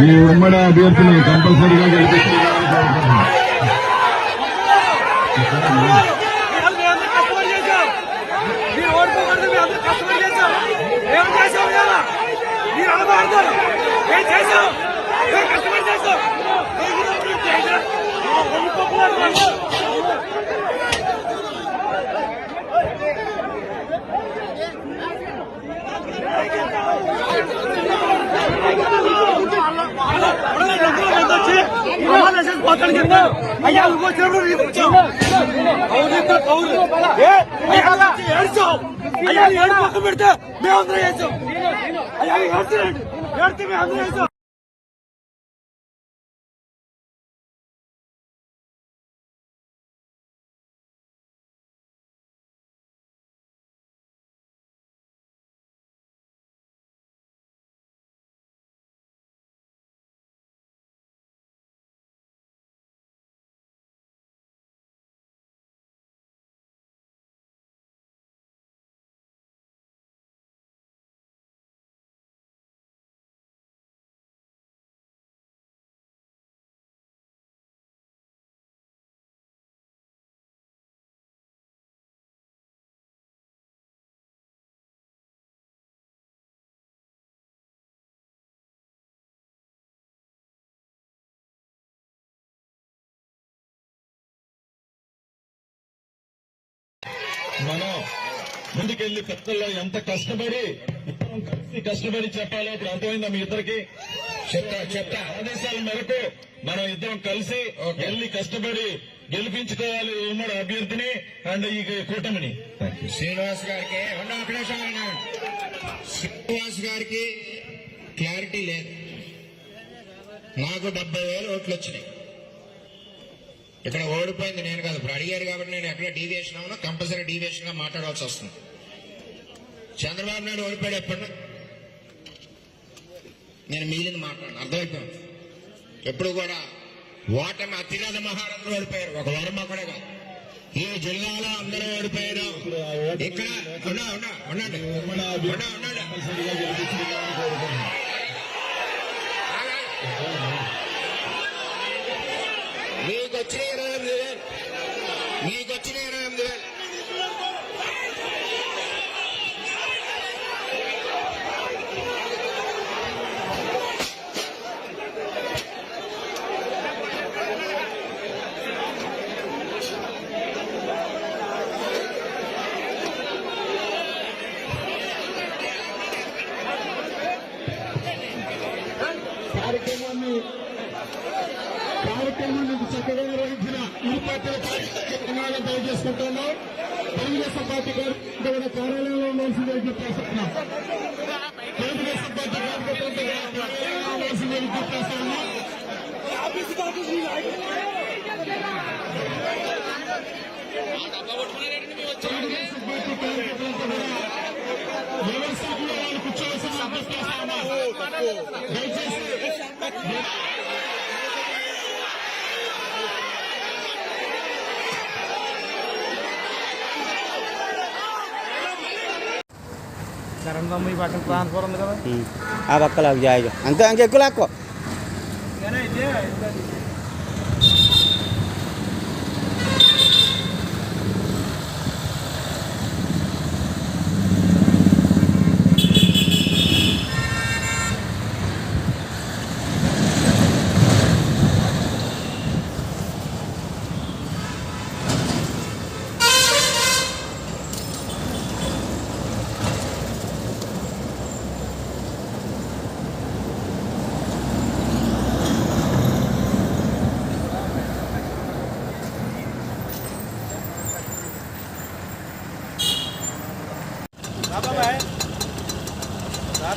ఈ ఉమ్మడి అభ్యర్థిని కంపల్సరీగా గెలిపిస్తున్నారని కోరుకుంటున్నాను. మీరు మీ అందరూ కష్టపడి చేశాం మీరు ఓడిపోకూడదు మీ అందరూ కష్టపడి చేశాం మేము చేసాం కదా మీరు అనబడతారు మేము చేసాం మేము కష్టపడి చేసాం మీరు చేశాం. ఓడిపోకూడదు. అయ్యా నువ్వు వచ్చినప్పుడు నీకు వచ్చావు ఏడ్చావు అయ్యా ఏడు పక్కన పెడితే మేమందరం వేసాం అయ్యా ఏడ్చినట్టు ఏడితే మేమందరం వేసాం మనం ముందుకెళ్ళి పెద్దల్లో ఎంత కష్టపడి ఇద్దరం కలిసి కష్టపడి చెప్పాలో ఇప్పుడు అర్థమైందా మీ ఇద్దరికి? చెప్తా చెప్తా. ఆదేశాల మేరకు మనం ఇద్దరం కలిసి వెళ్ళి కష్టపడి గెలిపించుకోవాలి ఉమ్మడి అభ్యర్థిని అండ్ ఈ కూటమిని. శ్రీనివాస్ గారికి. శ్రీనివాస్ గారికి క్లారిటీ లేదు. నాకు డెబ్బై వేలు ఓట్లు వచ్చినాయి. ఇక్కడ ఓడిపోయింది నేను కాదు. ఇప్పుడు అడిగారు కాబట్టి నేను ఎక్కడ డీవియేషన్ అవునా కంపల్సరీ డీవియేషన్గా మాట్లాడాల్సి వస్తుంది. చంద్రబాబు నాయుడు ఓడిపోయాడు ఎప్పుడు? నేను మిగిలింది మాట్లాడను. అర్థమైపోయింది? ఎప్పుడు కూడా ఓటమి అతిరథ మహారాజులు ఓడిపోయారు. ఒక వర్మ కూడా కాదు. ఈ జిల్లాలో అందరూ ఓడిపోయారు. ఇక్కడ ఉన్నా ఉన్నా ఉండండి. ఉన్నా ఉండండి. కంపల్సరీగా కార్యక్రమాన్ని చక్కగా నిర్వహించిన ఇరు పార్టీల కార్యక్రమాలను తెలియజేసుకుంటున్నాం తెలుగుదేశం పార్టీ కార్యక్రమం కార్యాలయంలో ఉండాల్సిందే విజ్ఞప్తిస్తున్నాం తెలుగుదేశం పార్టీ కార్యక్రమం కార్యాలయంలో ఉండాల్సిందే విజ్ఞప్తిస్తున్నాం ఆఫీస్ కాదు నీ నాయకుడు. తెలుగుదేశం పార్టీ కార్యకర్తలంతా కూడా ఎవరి సీట్లో వాళ్ళు కూర్చోవలసిన విజ్ఞప్తిస్తున్నాం దయచేసి కరంగమ్మ ఈ పక్కన ట్రాన్స్ఫర్ ఉంది కదా ఆ పక్క లాగు జాయిగా అంతే అంకె ఎక్కువ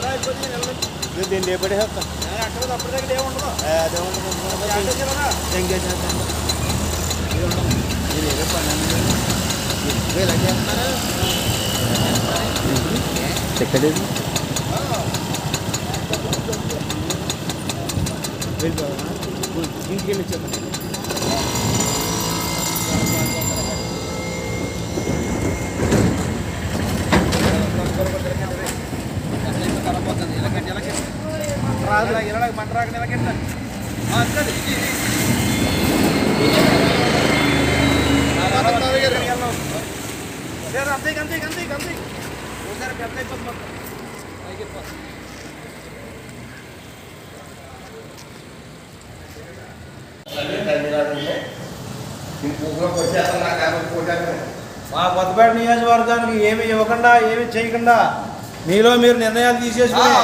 లాక్కో దీన్ని రేపటి అక్కడ అప్పటి దగ్గర ఏముండదు ఎక్కడ ఇంటికి వెళ్ళి వచ్చేద్దాం అంతే అంతే అంతే అంతే ఒకసారి పెద్ద అయిపోతుంది మొత్తం మా కొత్తపేట నియోజకవర్గానికి ఏమి ఇవ్వకుండా ఏమి చేయకుండా మీలో మీరు నిర్ణయాలు తీసేసుకుని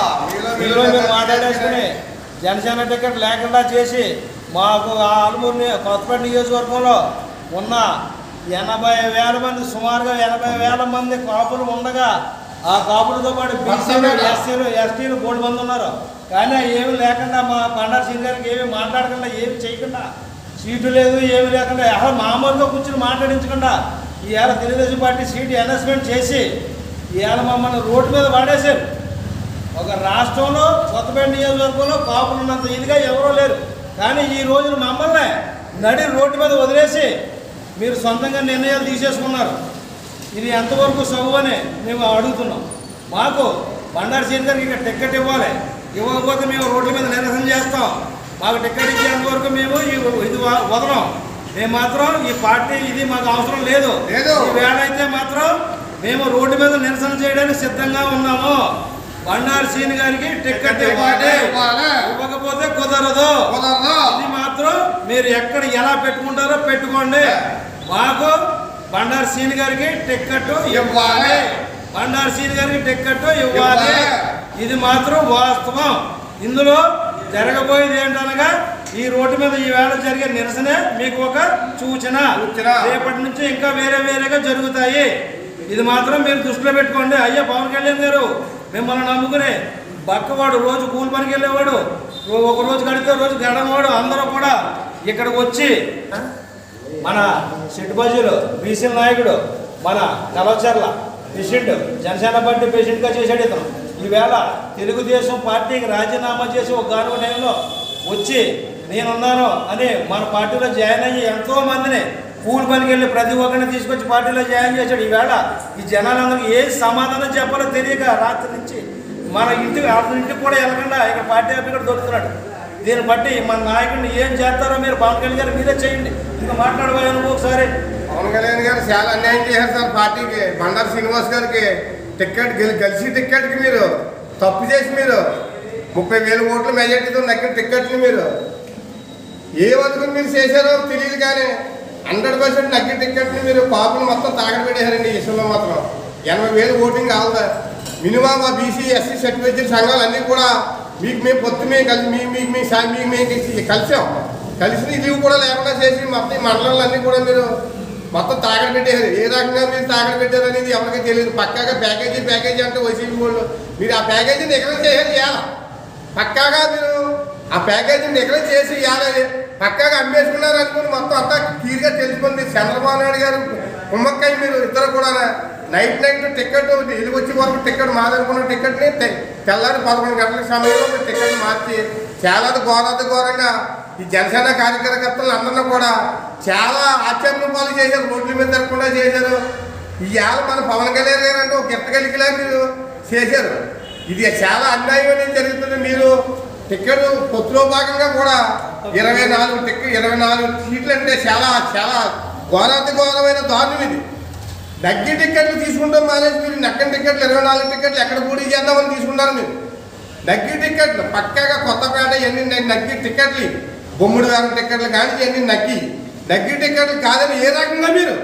మీలో మీరు మాట్లాడేసుకుని జనసేన టికెట్ లేకుండా చేసి మాకు ఆ ఆలమూరు ని- కొత్తపేట నియోజకవర్గంలో ఉన్న ఎనభై వేల మంది సుమారుగా ఎనభై వేల మంది కాపులు ఉండగా ఆ కాపులతో పాటు బీసీలు ఎస్సీలు ఎస్టీలు మూడు మంది ఉన్నారు. కానీ ఏమి లేకుండా మా పండారు సింగ్ గారికి ఏమి మాట్లాడకుండా ఏమి చేయకుండా సీటు లేదు ఏమి లేకుండా అసలు మామూలుగా కూర్చుని మాట్లాడించకుండా ఈవేళ తెలుగుదేశం పార్టీ సీటు అనౌన్స్మెంట్ చేసి ఈవేళ మమ్మల్ని రోడ్డు మీద వాడేశారు ఒక రాష్ట్రంలో కొత్తపేట నియోజకవర్గంలో కాపులు ఉన్నంత ఇదిగా ఎవరూ లేరు. కానీ ఈ రోజున మమ్మల్ని నడి రోడ్డు మీద వదిలేసి మీరు సొంతంగా నిర్ణయాలు తీసేసుకున్నారు. ఇది ఎంతవరకు సబు అని మేము అడుగుతున్నాం. మాకు బండారు సీన్ గారికి ఇక్కడ టికెట్ ఇవ్వాలి. ఇవ్వకపోతే మేము రోడ్ల మీద నిరసన చేస్తాం. మాకు టికెట్ ఇచ్చేంత వరకు మేము ఈ- ఇది వదలం. మేము మాత్రం ఈ పార్టీ ఇది మాకు అవసరం లేదు. లేదు. ఈ వేళ అయితే మాత్రం మేము రోడ్డు మీద నిరసన చేయడానికి సిద్ధంగా ఉన్నాము. బండారు సీన్ గారికి టికెట్ ఇవ్వాలి. ఇవ్వకపోతే కుదరదు. ఇది మాత్రం మీరు ఎక్కడ ఎలా పెట్టుకుంటారో పెట్టుకోండి. మాకు బండారు సీన్ గారికి టికెట్ ఇవ్వాలి. బండారు సీన్ గారికి టికెట్ ఇవ్వాలి. ఇది మాత్రం వాస్తవం. ఇందులో జరగబోయేది ఏంటనగా ఈ రోడ్డు మీద ఈ వేళ జరిగే నిరసనే మీకు ఒక సూచన. రేపటి నుంచి ఇంకా వేరే వేరేగా జరుగుతాయి. ఇది మాత్రం మీరు దృష్టిలో పెట్టుకోండి. అయ్యా పవన్ కళ్యాణ్ గారు మిమ్మల్ని నమ్ముకునే పక్కవాడు రోజు కూలి పనికి వెళ్ళేవాడు ఒకరోజు ఒక రోజు గడితే రోజు గడనవాడు అందరూ కూడా ఇక్కడికి వచ్చి మన సిట్టుబజీలు బీసీ నాయకుడు మన కలవచర్ల పేషెంట్ జనసేన పార్టీ పేషెంట్గా చేశాడు ఇతను. ఈవేళ తెలుగుదేశం పార్టీకి రాజీనామా చేసి ఒక గానుగ టైంలో వచ్చి నేనున్నాను అని మన పార్టీలో జాయిన్ అయ్యి ఎంతోమందిని కూలి పనికి వెళ్ళి ప్రతి ఒక్కరిని తీసుకొచ్చి పార్టీలో జాయిన్ చేశాడు. ఈవేళ ఈ జనాలందరికీ ఏ సమాధానం చెప్పాలో తెలియక రాత్రి నుంచి మన ఇంటికి అతని ఇంటికి కూడా వెళ్ళకుండా ఇక్కడ పార్టీ ఆఫీస్ దొరుకుతున్నాడు. దీన్ని బట్టి మన నాయకుడిని ఏం చేస్తారో మీరు పవన్ కళ్యాణ్ గారు మీరే చేయండి. ఇంకా మాట్లాడబోయే నువ్వు ఒకసారి. పవన్ కళ్యాణ్ గారు చాలా అన్యాయం చేశారు సార్ పార్టీకి. బండారు శ్రీనివాస్ గారికి టికెట్ గెలి- గెలిచి టికెట్కి మీరు తప్పు చేసి మీరు ముప్పై వేల ఓట్ల మెజార్టీతో నక్కిన టికెట్లు మీరు ఏ వరకు మీరు చేశారో తెలియదు కానీ హండ్రెడ్ పర్సెంట్ నగ్గి టికెట్ని మీరు కాపులు మొత్తం తాగడ పెట్టేశారండి ఈ విషయంలో మాత్రం. ఎనభై వేలు ఓటింగ్ కావాలా మినిమం ఆ బీసీ ఎస్సీ సర్టిఫికేట్ సంఘాలు అన్నీ కూడా మీకు మేము పొత్తు మేము కలిసి మీ మీకు మీ సా- మీకు మేము కలిసి కలిసాం. కలిసి ఇది కూడా లేకుండా చేసి మొత్తం మండలాలన్నీ కూడా మీరు మొత్తం తాగడ పెట్టేశారు ఏ రకంగా మీరు తాగడ పెట్టారు అనేది ఎవరికీ తెలియదు. పక్కాగా ప్యాకేజీ ప్యాకేజీ అంటే వైసీపీ వాళ్ళు. మీరు ఆ ప్యాకేజీని ఎక్కడ చేయాలి చేయాలి పక్కాగా మీరు ఆ ప్యాకేజీని ఎక్కడ చేసి ఇవ్వాలి పక్కాగా అమ్మేసుకున్నారు అనుకుని మొత్తం అంతా క్లియర్గా తెలుసుకుంది చంద్రబాబు నాయుడు గారు కుమ్మక్కయ్య మీరు ఇద్దరు కూడా నైట్ నైట్ టికెట్ ఇల్లు వచ్చే వరకు టికెట్ మాదనుకున్న టికెట్ని తెల్లారి పదకొండు గంటల సమయంలో మీరు టికెట్ మార్చి చాలా ఘోరాది ఘోరంగా ఈ జనసేన కార్యకర్తలు అందరినీ కూడా చాలా ఆశ్చర్యం పాలు చేశారు. రోడ్ల మీద తిరగకుండా చేశారు. ఇవాళ మన పవన్ కళ్యాణ్ గారు అంటే ఒక గిట్టగలిగిలా మీరు చేశారు. ఇది చాలా అన్యాయం అనేది జరుగుతుంది. మీరు టికెట్ పొత్తులో భాగంగా కూడా ఇరవై నాలుగు టికెట్ ఇరవై నాలుగు సీట్లు అంటే చాలా చాలా ఘోరాతి ఘోరమైన దారుణం ఇది. దగ్గర టికెట్లు తీసుకుంటాం మానేసి మీరు నక్కని టికెట్లు ఇరవై నాలుగు టికెట్లు ఎక్కడ పోటీ చేద్దామని తీసుకుంటారు మీరు. నగ్గి టికెట్లు పక్కాగా కొత్తపేట ఇవన్నీ నక్కి నగ్గి టికెట్లు బొమ్మిడి వేల టికెట్లు కానీ ఎన్ని నగ్గి. నగ్గి టికెట్లు కాదని ఏ రకంగా మీరు?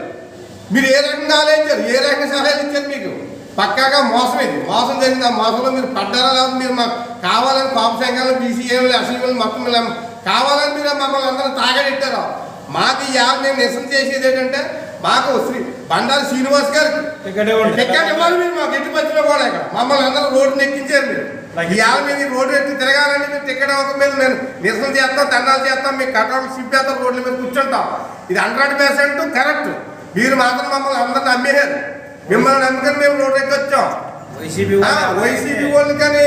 మీరు ఏ రకంగా ఆలోచించారు? ఏ రకంగా సహాయాలు ఇచ్చారు మీకు? పక్కాగా మోసం ఇది మోసం జరిగింది. ఆ మోసంలో మీరు పడ్డారా లేదా మీరు మాకు కావాలని పాప సంఘాలు బీసీఏలు అసలు మొత్తం కావాలని మీరు మమ్మల్ని అందరూ తాగడెట్టారు మాకు ఈ యాప్ మేము నిరసన చేసేది ఏంటంటే మాకు శ్రీ బండారు శ్రీనివాస్ గారికి టికెట్ ఇవ్వాలి మీరు మాకు. ఎట్టి పచ్చిలో కూడా ఇక్కడ మమ్మల్ని అందరూ రోడ్డు ఎక్కించారు మీరు. ఈ యాభ మీద ఈ రోడ్డు ఎక్కి తిరగాలని మీరు టికెట్ ఇవ్వక మీద నేను నిరసన చేస్తాం దండాలు చేస్తాం మీకు కట్టాలు సింపేస్తాం రోడ్ల మీద కూర్చుంటాం. ఇది హండ్రెడ్ పర్సెంట్ కరెక్ట్. మీరు మాత్రం మమ్మల్ని అందరిని నమ్మేశారు. మిమ్మల్ని నమ్ముకొని మేము ఎక్కి వచ్చాం వైసీపీ వాళ్ళు కానీ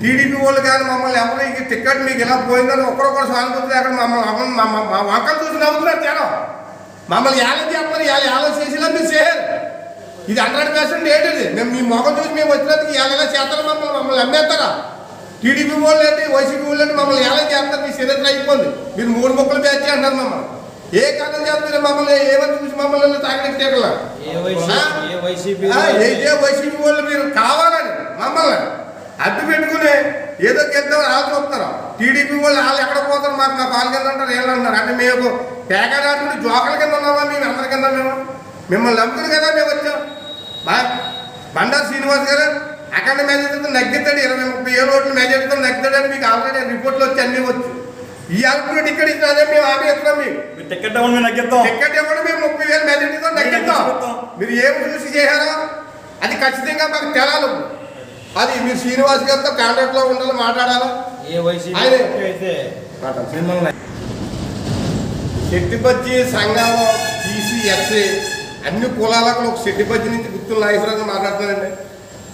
టీడీపీ వాళ్ళు కానీ మమ్మల్ని ఎవరు ఈ టికెట్ మీకు ఇలా పోయిందని ఒక్కరు కూడా సానుభూతి అక్కడ మమ్మల్ని మా- వంకలు చూసి నవ్వుతున్నారు జనం. మమ్మల్ని ఏలం చేస్తారు ఏలం చేసేలా మీరు చేయరు. ఇది హండ్రెడ్ పర్సెంట్ ఏంటిది మేము మీ మొఖం చూసి మేము వచ్చినందుకు ఏళ్ళ చేస్తారు మమ్మల్ని మమ్మల్ని అమ్మేస్తారా టీడీపీ వాళ్ళు ఏంటి వైసీపీ వాళ్ళు మమ్మల్ని ఎలా చేస్తారు? మీ చరిత్ర అయిపోయింది. మీరు మూడు మొక్కలు బ్యాచ్ అంటారు మమ్మల్ని. ఏ కారణం చేస్తారు మమ్మల్ని? ఏమని చూసి మమ్మల్ని తాగడానికి తీగల ఏ వైసీపీ వాళ్ళు మీరు కావాలని మమ్మల్ని అడ్డు పెట్టుకుని ఏదో గెలుద్దాం వాళ్ళు చూస్తున్నారు టీడీపీ వాళ్ళు వాళ్ళు ఎక్కడ పోతారు? మాకు మా పాలు కింద అంటారు వీళ్ళు అంటారు అంటే మేము పేకాడాడుకుంటే జోకల కింద ఉన్నామా మేము? అందరి కింద మేము? మిమ్మల్ని నమ్ముకుని కదా మేము వచ్చాం. మా బండారు శ్రీనివాస్ గారు అక్కడ మెజార్టీతో నగ్గుతాడు ఇరవై ముప్పై ఏడు ఓట్లు మెజార్టీతో నగ్గుతాడని మీకు ఆల్రెడీ రిపోర్ట్లు వచ్చి అన్నీ వచ్చు. ఈ ఆల్రెడీ టికెట్ ఇచ్చిన అదే మేము హామీ ఇస్తున్నాం మీకు టికెట్ ఇవ్వండి మేము నగ్గిద్దాం. టికెట్ ఇవ్వడం మేము ముప్పై వేలు మెజార్టీతో నగ్గిస్తాం మీరు ఏం చూసి చేశారో అది ఖచ్చితంగా మాకు తెలాలి. అది మీరు శ్రీనివాస్ గారితో కాంటాక్ట్లో ఉండాలి మాట్లాడాలి. శెట్టిపచ్చి సంఘాలు టీసీ ఎస్సీ అన్ని కులాలకు ఒక శెట్టిపచ్చి నుంచి గుర్తులు నాగేశ్వరరావు మాట్లాడుతున్నారండి.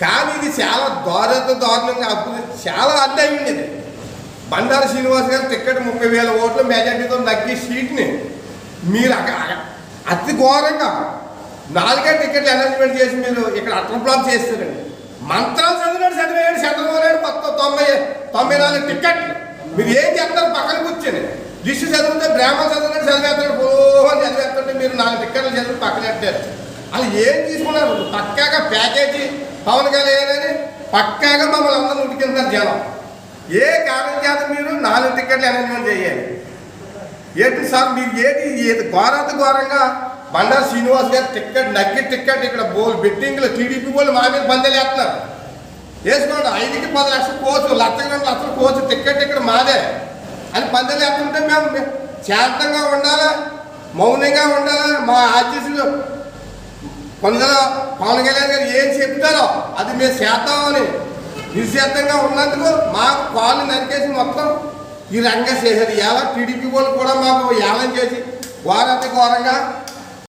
కానీ ఇది చాలా దారుణ దారుణంగా అప్పుడు చాలా అడ్డాయి ఉండేది. బండారు శ్రీనివాస్ గారు టిక్కెట్ ముప్పై వేల ఓట్ల మెజార్టీతో నగ్గి సీట్ని మీరు అక- అతి ఘోరంగా నాలుగే టికెట్లు అనౌన్స్మెంట్ చేసి మీరు ఇక్కడ అట్ల బ్లాక్ చేస్తారండి. మంత్రాలు చదివినాడు చదివాడు చంద్రబాబు మొత్తం తొంభై తొంభై నాలుగు టిక్కెట్లు. మీరు ఏం చేస్తారు? పక్కన కూర్చొని. దిష్టి చదివితే బ్రాహ్మణ చదివినట్టు చదివేస్తాడు పోహని చదివేస్తుంటే మీరు నాలుగు టిక్కెట్లు చదివి పక్కన పెట్టారు. అలా ఏం తీసుకున్నారు? పక్కాగా ప్యాకేజీ పవన్ కళ్యాణ్ అని పక్కాగా మమ్మల్ని అందరూ ఉడికింటారు జనం. ఏ కారణం చేత మీరు నాలుగు టికెట్లు అనౌన్స్మెంట్ చేయాలి? ఏంటి సార్ మీరు ఏంటి ఏది ఘోరాత ఘోరంగా బండారు శ్రీనివాస్ గారు టిక్కెట్ నగ్గి టిక్కెట్ ఇక్కడ బోల్ బెట్టింగ్లో టీడీపీ వాళ్ళు మా మీద పందేలు వేస్తున్నారు. వేసుకోండి ఐదుకి పది లక్షలు కోచు లక్ష రెండు లక్షలు కోచు టిక్కెట్ ఇక్కడ మాదే. అని పందేలు వేస్తుంటే మేము శాంతంగా ఉండాలా? మౌనంగా ఉండాలా? మా ఆర్టీసీలో కొందరు పవన్ కళ్యాణ్ గారు ఏం చెప్తారో అది మేము చేద్దామని నిశ్శబ్దంగా ఉన్నందుకు మాకు కాళ్ళు నరికేసి మొత్తం ఈ రంగం చేశారు ఎలా టీడీపీ వాళ్ళు కూడా మాకు ఏలం చేసి ఘోరంత ఘోరంగా